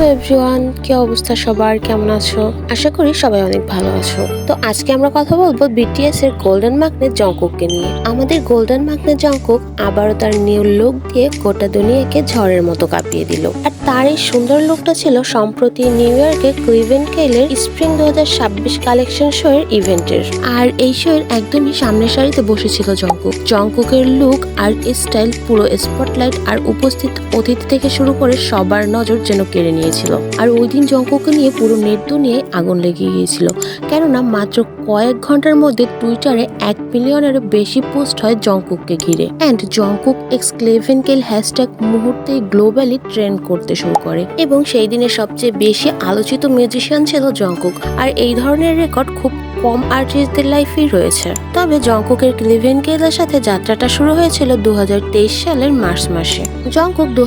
Hello everyone, কি অবস্থা সবার? কেমন আছো? আশা করি সবাই অনেক ভালো আছো। তো আজকে আমরা কথা বলব বিটিএস এর গোল্ডেন মাগনেট জঙ্কুককে নিয়ে। আমাদের গোল্ডেন মাগনেট জঙ্কুক আবারও তার নিউ লুক দিয়ে গোটা দুনিয়াকে ঝড়ের মতো কাঁপিয়ে দিল। আর তার এই সুন্দর লুকটা ছিল সম্প্রতি নিউ ইয়র্কে ক্লিভেন কেলের স্প্রিং দু হাজার ছাব্বিশ কালেকশন শো এর ইভেন্টের আর এই শো এর একদমই সামনের সারিতে বসেছিল জঙ্কুক জঙ্কুকের লুক আর স্টাইল পুরো স্পটলাইট আর উপস্থিত অতিথি থেকে শুরু করে সবার নজর যেন কেড়ে নিয়েছিল আর ওই দিন জঙ্ককে নিয়ে পুরো নেট দুনিয়ে আগুন লেগে গিয়েছিল। কেননা মাত্র কয়েক ঘণ্টার মধ্যে টুইটারে এক মিলিয়নের বেশি পোস্ট হয় জঙ্কুককে ঘিরে। And Jungkook x Calvin Klein hashtag মুহূর্তে গ্লোবালি ট্রেন্ড করতে শুরু করে। এবং সেই দিনে সবচেয়ে বেশি আলোচিত মিউজিশিয়ান ছিল জঙ্কুক। আর এই ধরনের রেকর্ড খুব কম আর্টিস্টদের লাইফেই রয়েছে। তবে জঙ্কুকের ক্লিভেন কেলের সাথে যাত্রাটা শুরু হয়েছিল দু হাজার তেইশ সালের মার্চ মাসে। জঙ্কুক দু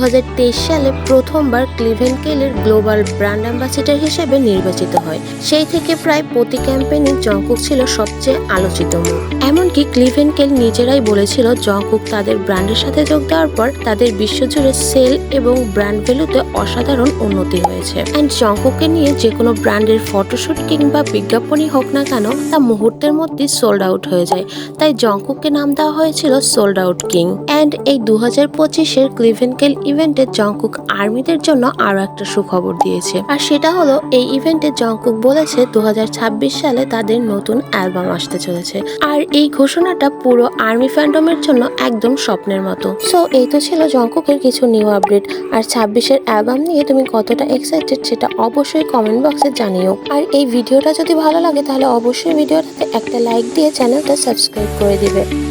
সালে প্রথমবার ক্লিভেন কেলের গ্লোবাল ব্র্যান্ড অ্যাম্বাসেডর হিসেবে নির্বাচিত হয়। সেই থেকে প্রায় প্রতি ক্যাম্পেইনে জঙ্কুক ছিল সবচেয়ে আলোচিত মুখ। এমনকি ক্লিভেন কেল নিজেরাই বলেছিল জঙ্কুক তাদের ব্র্যান্ডের সাথে যোগ দেওয়ার পর তাদের বিশ্বজুড়ে সেল এবং ব্র্যান্ড ভ্যালুতে অসাধারণ উন্নতি হয়েছে। অ্যান্ড জঙ্কুককে নিয়ে যে কোনো ব্র্যান্ডের ফটোশুট কিংবা বিজ্ঞাপনই হোক না কেন তা মুহূর্তের মধ্যে সোল্ড আউট হয়ে যায়। তাই জঙ্কুককে নাম দেওয়া হয়েছিল সোল্ড আউট কিং অ্যান্ড এই দু হাজার পঁচিশের ক্লিভেনকেল ইভেন্টে জঙ্কুক আর্মিদের জন্য আরও একটা সুখবর দিয়েছে। আর সেটা হলো, এই ইভেন্টে জঙ্কুক বলেছে দু ছাব্বিশ সালে তাদের নতুন অ্যালবাম আসতে চলেছে। আর এই ঘোষণাটা পুরো আর্মি ফ্যান্ডমের জন্য একদম স্বপ্নের মতো। সো এই তো ছিল জঙ্কুকের কিছু নিউ আপডেট আর ছাব্বিশের অ্যালবাম নিয়ে তুমি কতটা এক্সাইটেড সেটা অবশ্যই কমেন্ট বক্সে জানিও। আর এই ভিডিওটা যদি ভালো লাগে, তাহলে অবশ্যই ভিডিওটাতে একটা লাইক দিয়ে চ্যানেলটা সাবস্ক্রাইব করে দিবে।